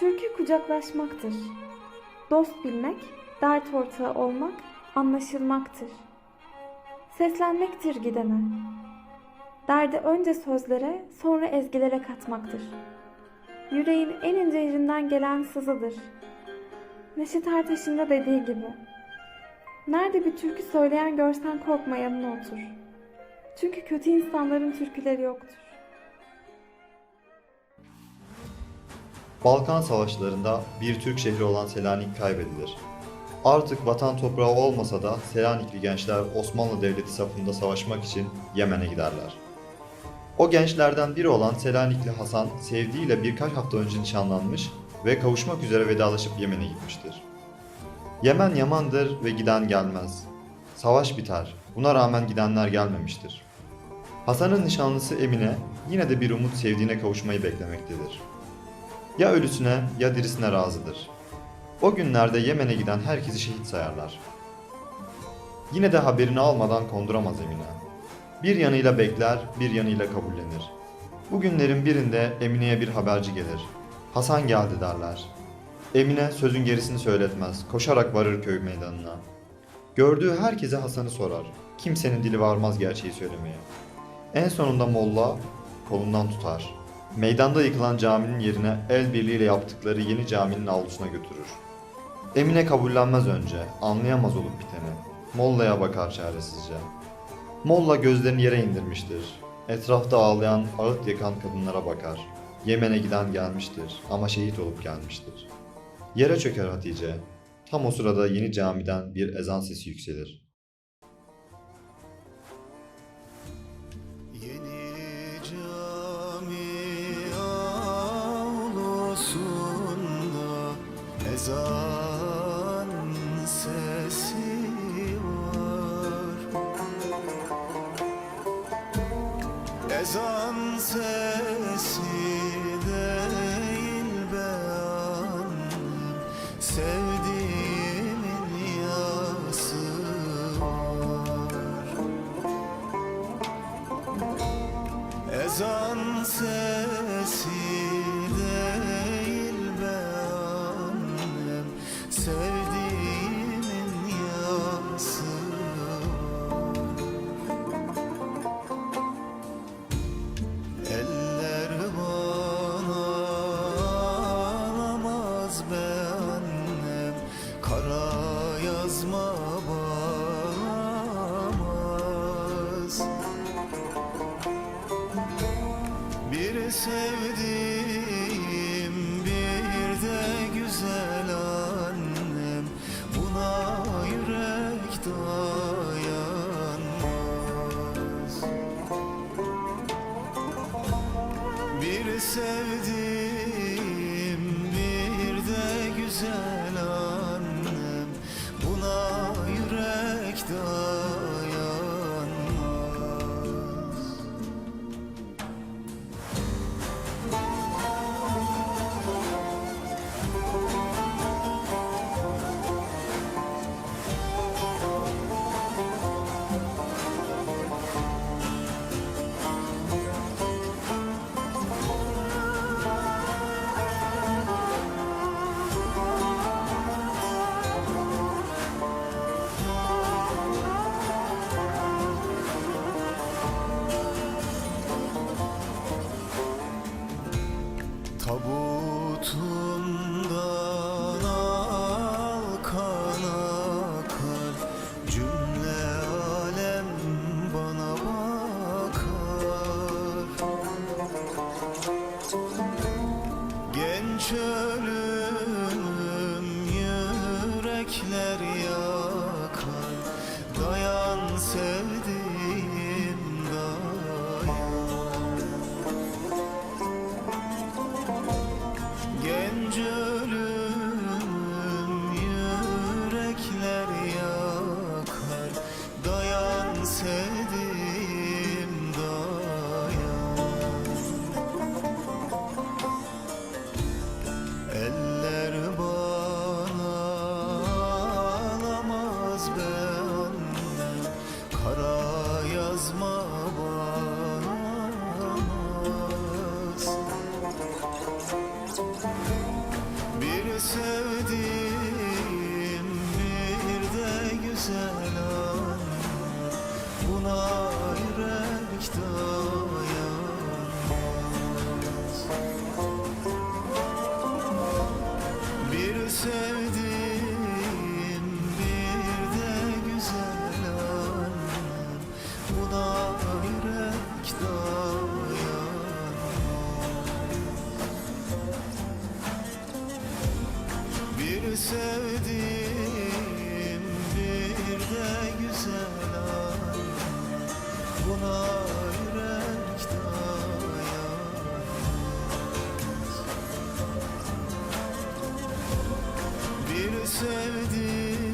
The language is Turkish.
Türkü kucaklaşmaktır. Dost bilmek, dert ortağı olmak, anlaşılmaktır. Seslenmektir gidene. Derdi önce sözlere, sonra ezgilere katmaktır. Yüreğin en ince yerinden gelen sızıdır. Neşet Ertaş'ın da dediği gibi. Nerede bir türkü söyleyen görsen korkma yanına otur. Çünkü kötü insanların türküleri yoktur. Balkan Savaşları'nda bir Türk şehri olan Selanik kaybedilir. Artık vatan toprağı olmasa da Selanikli gençler Osmanlı Devleti safında savaşmak için Yemen'e giderler. O gençlerden biri olan Selanikli Hasan sevdiğiyle birkaç hafta önce nişanlanmış ve kavuşmak üzere vedalaşıp Yemen'e gitmiştir. Yemen yamandır ve giden gelmez. Savaş biter. Buna rağmen gidenler gelmemiştir. Hasan'ın nişanlısı Emine yine de bir umut sevdiğine kavuşmayı beklemektedir. Ya ölüsüne ya dirisine razıdır. O günlerde Yemen'e giden herkesi şehit sayarlar. Yine de haberini almadan konduramaz Emine. Bir yanıyla bekler, bir yanıyla kabullenir. Bu günlerin birinde Emine'ye bir haberci gelir. Hasan geldi derler. Emine sözün gerisini söyletmez, koşarak varır köy meydanına. Gördüğü herkese Hasan'ı sorar. Kimsenin dili varmaz gerçeği söylemeye. En sonunda Molla kolundan tutar. Meydanda yıkılan caminin yerine el birliğiyle yaptıkları yeni caminin avlusuna götürür. Emine kabullenmez önce, anlayamaz olup biteni. Molla'ya bakar çaresizce. Molla gözlerini yere indirmiştir. Etrafta ağlayan, ağıt yakan kadınlara bakar. Yemen'e giden gelmiştir ama şehit olup gelmiştir. Yere çöker Hatice. Tam o sırada yeni camiden bir ezan sesi yükselir. Ezan sesi sevdiğim bir de güzel annem. Buna yürek dayanmaz Genç ölüm sevdim bir de güzel annem. Buna yürek dayanamaz Bir sevdim bir de güzel annem. Buna sevdim